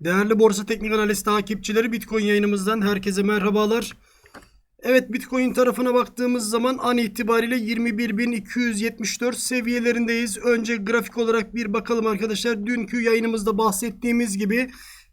Değerli Borsa Teknik Analiz takipçileri Bitcoin yayınımızdan herkese merhabalar. Evet Bitcoin tarafına baktığımız zaman an itibariyle 21.274 seviyelerindeyiz. Önce grafik olarak bir bakalım arkadaşlar. Dünkü yayınımızda bahsettiğimiz gibi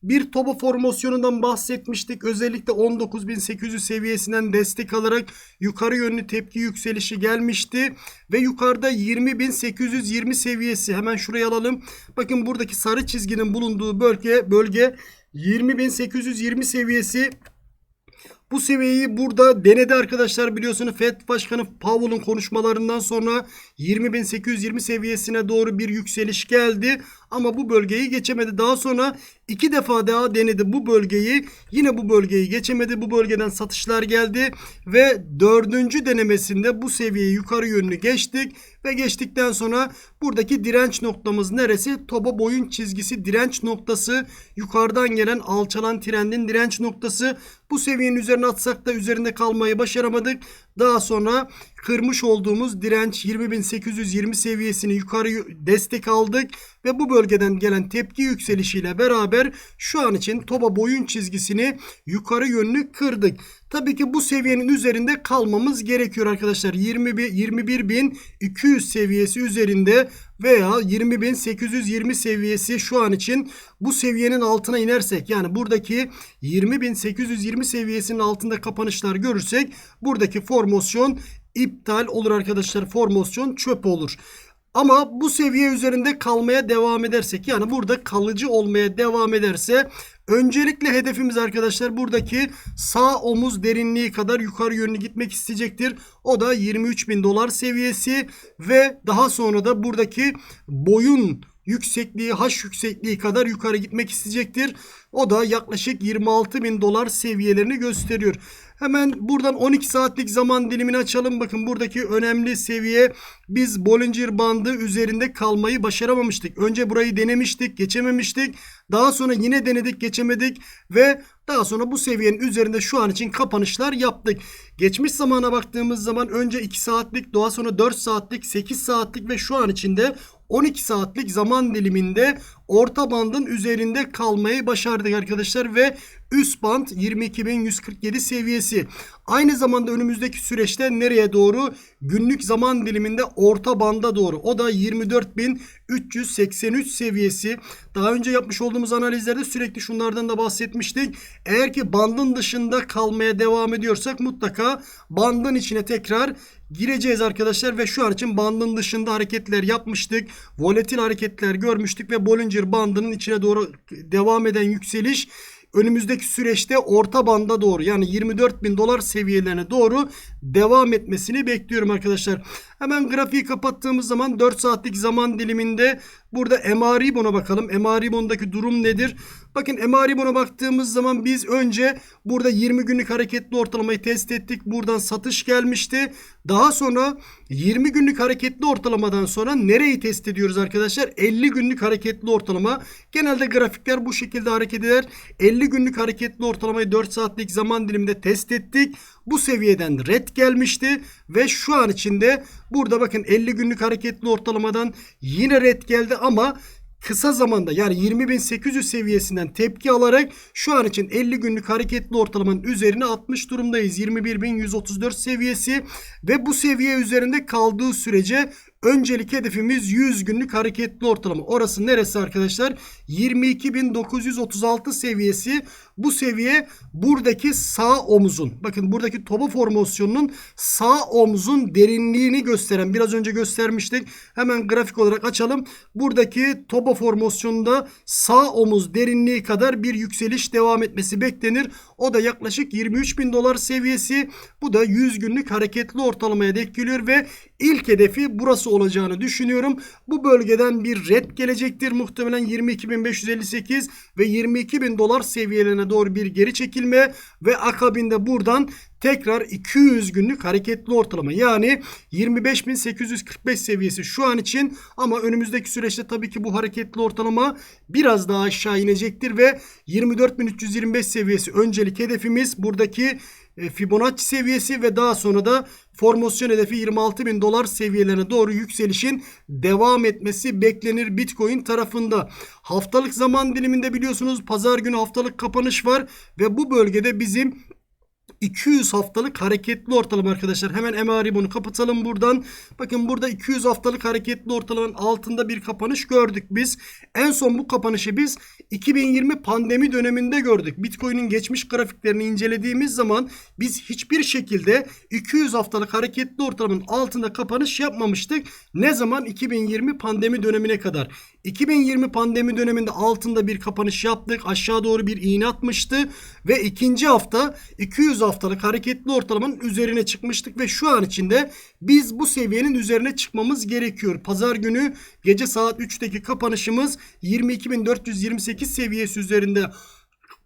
bir toba formasyonundan bahsetmiştik. Özellikle 19.800 seviyesinden destek alarak yukarı yönlü tepki yükselişi gelmişti. Ve yukarıda 20.820 seviyesi hemen şuraya alalım. Bakın buradaki sarı çizginin bulunduğu bölge bölge 20.820 seviyesi bu seviyeyi burada denedi arkadaşlar biliyorsunuz FED Başkanı Powell'ın konuşmalarından sonra 20.820 seviyesine doğru bir yükseliş geldi. Ama bu bölgeyi geçemedi. Daha sonra iki defa daha denedi bu bölgeyi. Yine bu bölgeyi geçemedi. Bu bölgeden satışlar geldi. Ve dördüncü denemesinde bu seviyeyi yukarı yönlü geçtik. Ve geçtikten sonra buradaki direnç noktamız neresi? Toba boyun çizgisi direnç noktası. Yukarıdan gelen alçalan trendin direnç noktası. Bu seviyenin üzerine atsak da üzerinde kalmayı başaramadık. Daha sonra kırmış olduğumuz direnç 20.820 seviyesini yukarı destek aldık ve bu bölgeden gelen tepki yükselişiyle beraber şu an için toba boyun çizgisini yukarı yönlü kırdık. Tabii ki bu seviyenin üzerinde kalmamız gerekiyor arkadaşlar. 21 21.200 seviyesi üzerinde veya 20.820 seviyesi şu an için bu seviyenin altına inersek yani buradaki 20.820 seviyesinin altında kapanışlar görürsek buradaki formasyon iptal olur arkadaşlar. Formasyon çöp olur. Ama bu seviye üzerinde kalmaya devam edersek yani burada kalıcı olmaya devam ederse öncelikle hedefimiz arkadaşlar buradaki sağ omuz derinliği kadar yukarı yönlü gitmek isteyecektir. O da 23 bin dolar seviyesi ve daha sonra da buradaki boyun yüksekliği H yüksekliği kadar yukarı gitmek isteyecektir. O da yaklaşık 26 bin dolar seviyelerini gösteriyor. Hemen buradan 12 saatlik zaman dilimini açalım. Bakın buradaki önemli seviye biz Bollinger bandı üzerinde kalmayı başaramamıştık. Önce burayı denemiştik, geçememiştik. Daha sonra yine denedik, geçemedik ve daha sonra bu seviyenin üzerinde şu an için kapanışlar yaptık. Geçmiş zamana baktığımız zaman önce 2 saatlik, daha sonra 4 saatlik, 8 saatlik ve şu an içinde 12 saatlik zaman diliminde orta bandın üzerinde kalmayı başardık arkadaşlar ve üst band 22.147 seviyesi. Aynı zamanda önümüzdeki süreçte nereye doğru? Günlük zaman diliminde orta banda doğru. O da 24.383 seviyesi. Daha önce yapmış olduğumuz analizlerde sürekli şunlardan da bahsetmiştik. Eğer ki bandın dışında kalmaya devam ediyorsak mutlaka bandın içine tekrar gireceğiz arkadaşlar ve şu an için bandın dışında hareketler yapmıştık. Volatil hareketler görmüştük ve Bollinger bandının içine doğru devam eden yükseliş önümüzdeki süreçte orta banda doğru yani 24 bin dolar seviyelerine doğru devam etmesini bekliyorum arkadaşlar. Hemen grafiği kapattığımız zaman 4 saatlik zaman diliminde burada MA bakalım. MA durum nedir? Bakın MA baktığımız zaman biz önce burada 20 günlük hareketli ortalamayı test ettik. Buradan satış gelmişti. Daha sonra 20 günlük hareketli ortalamadan sonra nereyi test ediyoruz arkadaşlar? 50 günlük hareketli ortalama. Genelde grafikler bu şekilde hareket eder. 50 günlük hareketli ortalamayı 4 saatlik zaman diliminde test ettik. Bu seviyeden red gelmişti ve şu an içinde burada bakın 50 günlük hareketli ortalamadan yine red geldi ama kısa zamanda yani 20.800 seviyesinden tepki alarak şu an için 50 günlük hareketli ortalamanın üzerine 60 durumdayız. 21.134 seviyesi ve bu seviye üzerinde kaldığı sürece Öncelik hedefimiz 100 günlük hareketli ortalama. Orası neresi arkadaşlar? 22.936 seviyesi. Bu seviye buradaki sağ omuzun. Bakın buradaki toba formasyonunun sağ omuzun derinliğini gösteren. Biraz önce göstermiştik. Hemen grafik olarak açalım. Buradaki toba formasyonunda sağ omuz derinliği kadar bir yükseliş devam etmesi beklenir. O da yaklaşık 23 bin dolar seviyesi. Bu da 100 günlük hareketli ortalamaya denk geliyor ve ilk hedefi burası olacağını düşünüyorum. Bu bölgeden bir red gelecektir. Muhtemelen 22.558 ve 22.000 dolar seviyelerine doğru bir geri çekilme ve akabinde buradan tekrar 200 günlük hareketli ortalama. Yani 25.845 seviyesi şu an için. Ama önümüzdeki süreçte tabii ki bu hareketli ortalama biraz daha aşağı inecektir ve 24.325 seviyesi öncelik hedefimiz. Buradaki e, Fibonacci seviyesi ve daha sonra da formasyon hedefi 26 bin dolar seviyelerine doğru yükselişin devam etmesi beklenir Bitcoin tarafında. Haftalık zaman diliminde biliyorsunuz pazar günü haftalık kapanış var ve bu bölgede bizim 200 haftalık hareketli ortalama arkadaşlar. Hemen MA bunu kapatalım buradan. Bakın burada 200 haftalık hareketli ortalamanın altında bir kapanış gördük biz. En son bu kapanışı biz 2020 pandemi döneminde gördük. Bitcoin'in geçmiş grafiklerini incelediğimiz zaman biz hiçbir şekilde 200 haftalık hareketli ortalamanın altında kapanış yapmamıştık. Ne zaman? 2020 pandemi dönemine kadar. 2020 pandemi döneminde altında bir kapanış yaptık. Aşağı doğru bir iğne atmıştı. Ve ikinci hafta 200 haftalık hareketli ortalamanın üzerine çıkmıştık. Ve şu an içinde biz bu seviyenin üzerine çıkmamız gerekiyor. Pazar günü gece saat 3'teki kapanışımız 22.428 seviyesi üzerinde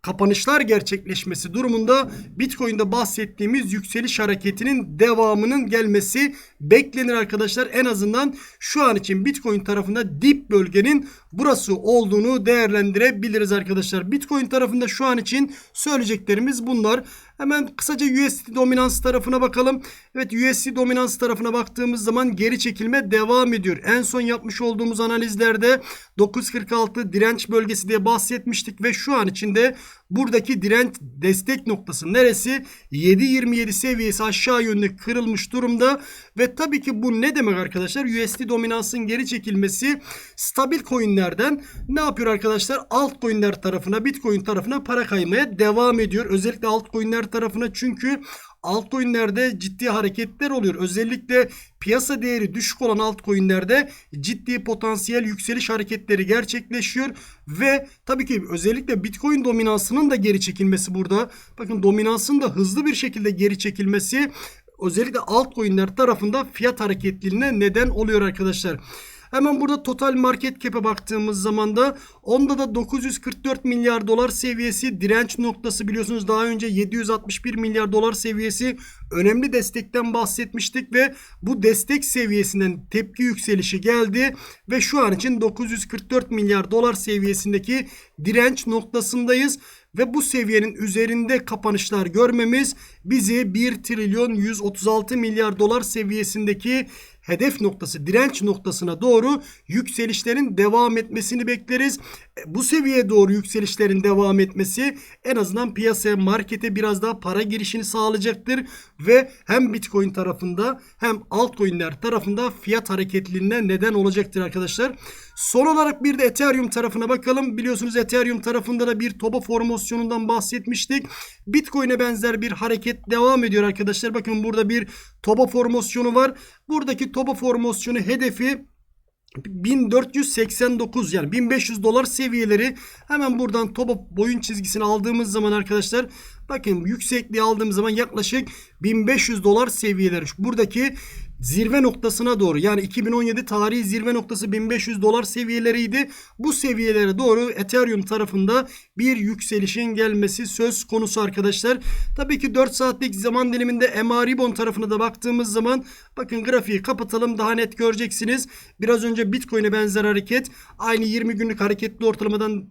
kapanışlar gerçekleşmesi durumunda Bitcoin'de bahsettiğimiz yükseliş hareketinin devamının gelmesi beklenir arkadaşlar. En azından şu an için Bitcoin tarafında dip bölgenin burası olduğunu değerlendirebiliriz arkadaşlar. Bitcoin tarafında şu an için söyleyeceklerimiz bunlar. Hemen kısaca USD dominans tarafına bakalım. Evet USD dominans tarafına baktığımız zaman geri çekilme devam ediyor. En son yapmış olduğumuz analizlerde 946 direnç bölgesi diye bahsetmiştik ve şu an içinde buradaki direnç destek noktası neresi? 7.27 seviyesi aşağı yönlü kırılmış durumda ve tabii ki bu ne demek arkadaşlar? USD dominansın geri çekilmesi stabil coinlerden ne yapıyor arkadaşlar? Altcoin'ler tarafına, Bitcoin tarafına para kaymaya devam ediyor. Özellikle altcoin'ler tarafına çünkü altcoin'lerde ciddi hareketler oluyor. Özellikle piyasa değeri düşük olan altcoin'lerde ciddi potansiyel yükseliş hareketleri gerçekleşiyor ve tabii ki özellikle Bitcoin dominansının da geri çekilmesi burada. Bakın dominansın da hızlı bir şekilde geri çekilmesi özellikle altcoin'ler tarafında fiyat hareketliliğine neden oluyor arkadaşlar. Hemen burada total market cap'e baktığımız zaman da onda da 944 milyar dolar seviyesi direnç noktası. Biliyorsunuz daha önce 761 milyar dolar seviyesi önemli destekten bahsetmiştik ve bu destek seviyesinden tepki yükselişi geldi ve şu an için 944 milyar dolar seviyesindeki direnç noktasındayız ve bu seviyenin üzerinde kapanışlar görmemiz bizi 1 trilyon 136 milyar dolar seviyesindeki hedef noktası, direnç noktasına doğru yükselişlerin devam etmesini bekleriz. E, Bu seviyeye doğru yükselişlerin devam etmesi en azından piyasaya, markete biraz daha para girişini sağlayacaktır ve hem Bitcoin tarafında hem altcoin'ler tarafında fiyat hareketliliğine neden olacaktır arkadaşlar. Son olarak bir de Ethereum tarafına bakalım. Biliyorsunuz Ethereum tarafında da bir toba formasyonundan bahsetmiştik. Bitcoin'e benzer bir hareket devam ediyor arkadaşlar. Bakın burada bir toba formasyonu var. Buradaki toba formasyonu hedefi 1489 yani 1500 dolar seviyeleri hemen buradan toba boyun çizgisini aldığımız zaman arkadaşlar bakın yüksekliği aldığımız zaman yaklaşık 1500 dolar seviyeleri buradaki zirve noktasına doğru yani 2017 tarihi zirve noktası 1500 dolar seviyeleriydi. Bu seviyelere doğru Ethereum tarafında bir yükselişin gelmesi söz konusu arkadaşlar. Tabii ki 4 saatlik zaman diliminde MA Ribbon tarafına da baktığımız zaman bakın grafiği kapatalım daha net göreceksiniz. Biraz önce Bitcoin'e benzer hareket aynı 20 günlük hareketli ortalamadan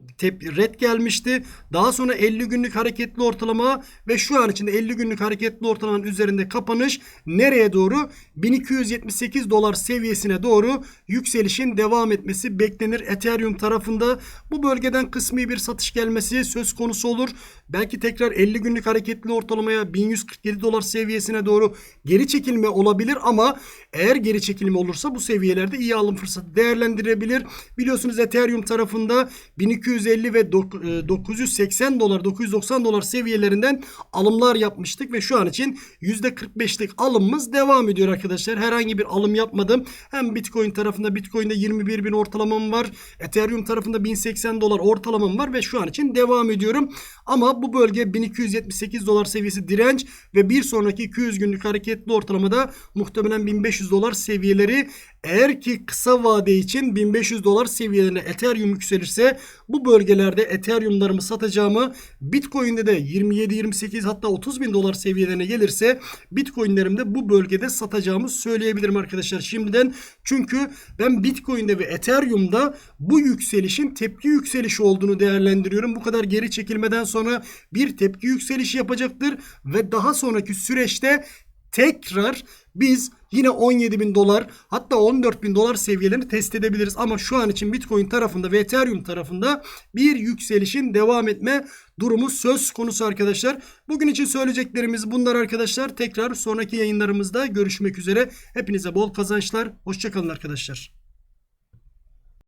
red gelmişti. Daha sonra 50 günlük hareketli ortalama ve şu an içinde 50 günlük hareketli ortalamanın üzerinde kapanış nereye doğru? 1278 dolar seviyesine doğru yükselişin devam etmesi beklenir. Ethereum tarafında bu bölgeden kısmi bir satış gelmesi söz konusu olur. Belki tekrar 50 günlük hareketli ortalamaya 1147 dolar seviyesine doğru geri çekilme olabilir ama eğer geri çekilme olursa bu seviyelerde iyi alım fırsatı değerlendirebilir. Biliyorsunuz Ethereum tarafında 1250 ve dok- e, 980 dolar 990 dolar seviyelerinden alımlar yapmıştık ve şu an için %45'lik alımımız devam ediyor arkadaşlar. Herhangi bir alım yapmadım. Hem Bitcoin tarafında Bitcoin'de 21 bin ortalamam var. Ethereum tarafında 1080 dolar ortalamam var ve şu an için devam ediyorum. Ama bu bölge 1278 dolar seviyesi direnç ve bir sonraki 200 günlük hareketli ortalamada muhtemelen 1500 dolar seviyeleri Eğer ki kısa vade için 1500 dolar seviyelerine Ethereum yükselirse bu bölgelerde Ethereum'larımı satacağımı Bitcoin'de de 27, 28 hatta 30 bin dolar seviyelerine gelirse Bitcoin'lerimde bu bölgede satacağımı söyleyebilirim arkadaşlar şimdiden. Çünkü ben Bitcoin'de ve Ethereum'da bu yükselişin tepki yükselişi olduğunu değerlendiriyorum. Bu kadar geri çekilmeden sonra bir tepki yükselişi yapacaktır ve daha sonraki süreçte tekrar biz yine 17 bin dolar hatta 14 bin dolar seviyelerini test edebiliriz. Ama şu an için Bitcoin tarafında ve Ethereum tarafında bir yükselişin devam etme durumu söz konusu arkadaşlar. Bugün için söyleyeceklerimiz bunlar arkadaşlar. Tekrar sonraki yayınlarımızda görüşmek üzere. Hepinize bol kazançlar. Hoşçakalın arkadaşlar.